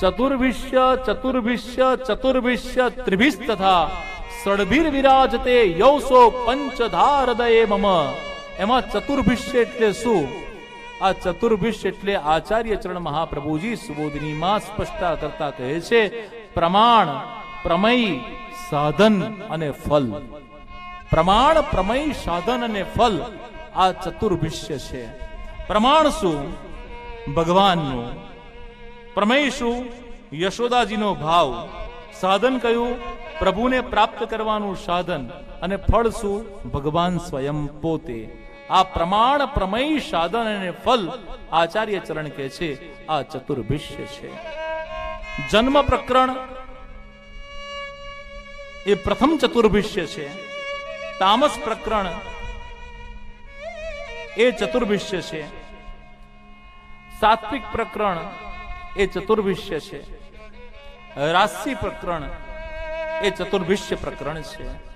ચતુર્વિશ્ય ચતુર્વિશ્ય ચતુર્વિશ્ય ત્રિભિશ તથા સડભીર વિરાજતે યૌસો પંચધારદયે મમ એમાં ચતુર્ભિશ્ય એટલે શું આ ચતુર્ભિષ્ય એટલે આચાર્ય ચરણ મહાપ્રભુજી સુબોધિનીમાં સ્પષ્ટતા કરતા કહે છે પ્રમાણ પ્રમય સાધન અને ફલ પ્રમાણ પ્રમય સાધન અને ફલ આ ચતુર્ભિશ્ય છે પ્રમાણ શું ભગવાનનું પ્રમેય શું યશોદાજીનો ભાવ સાધન કયું પ્રભુને પ્રાપ્ત કરવાનું સાધન અને ફળ શું? ભગવાન સ્વયં પોતે. આ પ્રમાણ પ્રમેય સાધન અને ફલ આચાર્ય ચરણ કહે છે, આ ચતુર્ભિષ્ય છે. જન્મ પ્રકરણ એ પ્રથમ ચતુર્ભિષ્ય છે. તામસ પ્રકરણ એ ચતુર્ભિષ્ય છે. સાત્વિક પ્રકરણ એ ચતુર્ભિષ્ય છે. રાશિ પ્રકરણ એ ચતુર્ભિષ્ય પ્રકરણ છે.